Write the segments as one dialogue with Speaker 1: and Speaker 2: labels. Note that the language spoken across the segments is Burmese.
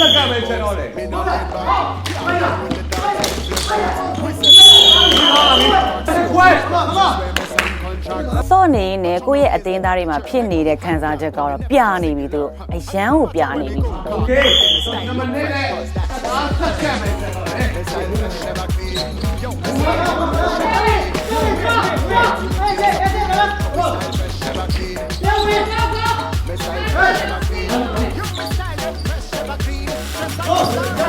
Speaker 1: စက္ကန့်ပဲချန်တော့တယ်ဒီတော့ခွဲ
Speaker 2: စော့နေနဲ့ကိုယ့်ရဲ့အသင်းသားတွေမှာဖြစ်နေတဲ့ခံစားချက်ကတော့ပြနေပြီသူတို့အရန်ကိုပြနေပြီ
Speaker 1: โอเคနံပါတ်1နဲ့အားစက္ကန့်ပဲချန်တော့
Speaker 2: 어!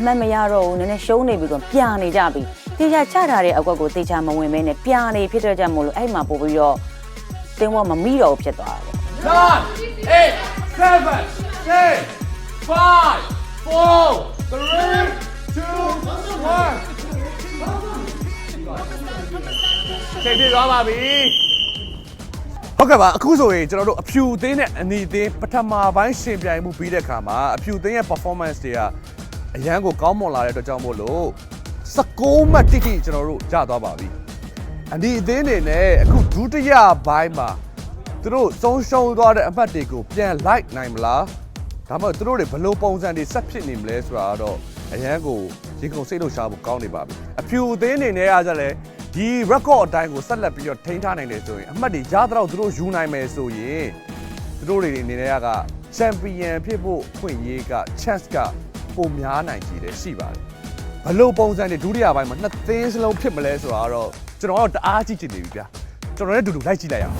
Speaker 2: အမှတ်မရတော့ဘူးနည်းနည်းရှုံးနေပြီဆိုပြနေကြပြီတေချာချထားတဲ့အကွက်ကိုတေချာမဝင်မဲနဲ့ပြနေဖြစ်တဲ့ကြမို့လို့အဲ့မှာပို့ပြီးတော့တင်းဝမမိတော့ဘူးဖြစ်သွားတာပေါ့
Speaker 1: nine, eight, seven, six, five, four, three, two, one. ချိန်ပြသွားပါပြီဟုတ်ကဲ့ပါအခုဆိုရင်ကျွန်တော်တို့အဖြူအသင်းနဲ့အနီအသင်းပထမပိုင်းရှင်ပြိုင်မှုပြီးတဲ့အခါမှာအဖြူအသင်းရဲ့ performance တွေက အရန်ကိုကောင်းမွန်လာတဲ့အတွက်ကြောင့်မို့လို့16မှတ်တိတိကျွန်တော်တို့ရသွားပါပြီအနီအသင်းတွေနဲ့အခုဒုတိယပိုင်းမှာသူတို့ဆုံးရှုံးသွားတဲ့အမှတ်တွေကိုပြန်လိုက်နိုင်မလားဒါမှမဟုတ်သူတို့တွေဘယ်လိုပုံစံတွေဆက်ဖြစ်နေမလဲဆိုတာကတော့အရန်ကိုရင်ကုန်စိတ်လို့ရှားဖို့ကောင်းနေပါပြီအဖြူအသင်းအနေနဲ့အားကြလဲဒီ record အတိုင်းကိုဆက်လက်ပြီးတော့ထိန်းထားနိုင်တယ်ဆိုရင်အမှတ်တွေရတော့သူတို့ယူနိုင်မယ်ဆိုရင်သူတို့တွေအနေနဲ့ကချန်ပီယံဖြစ်ဖို့ဖွင့်ရေးက chance က ပိုများနိုင်ကြတယ်ရှိပါတယ်ဘယ်လိုပုံစံတွေဒုတိယပိုင်းမှာနှစ်သင်းစလုံးဖြစ်မလဲဆိုတာကတော့ကျွန်တော်ကတော့တအားကြည့်ချင်နေပြီဗျာကျွန်တော်လည်းအတူတူလိုက်ကြည့်လိုက်အောင်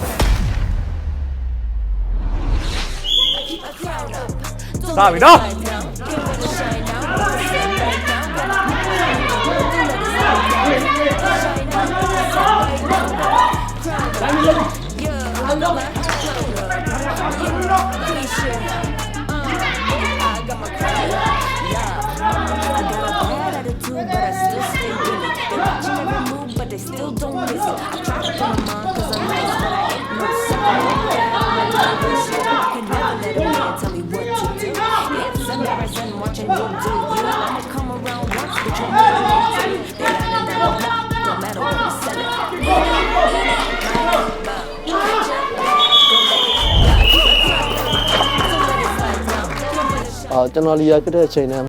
Speaker 1: စပြီနော်
Speaker 3: But they still don't listen. I try to put them on cause I'm nice, but I ain't no sucker. Can never let a man tell me what to do. It's embarrassing watching you do you. I'ma come around once, but you never want to. They got it down, don't matter what you sell it.
Speaker 4: အာကျွန်တော်လီယာဖြစ်တဲ့အချိန်နဲ့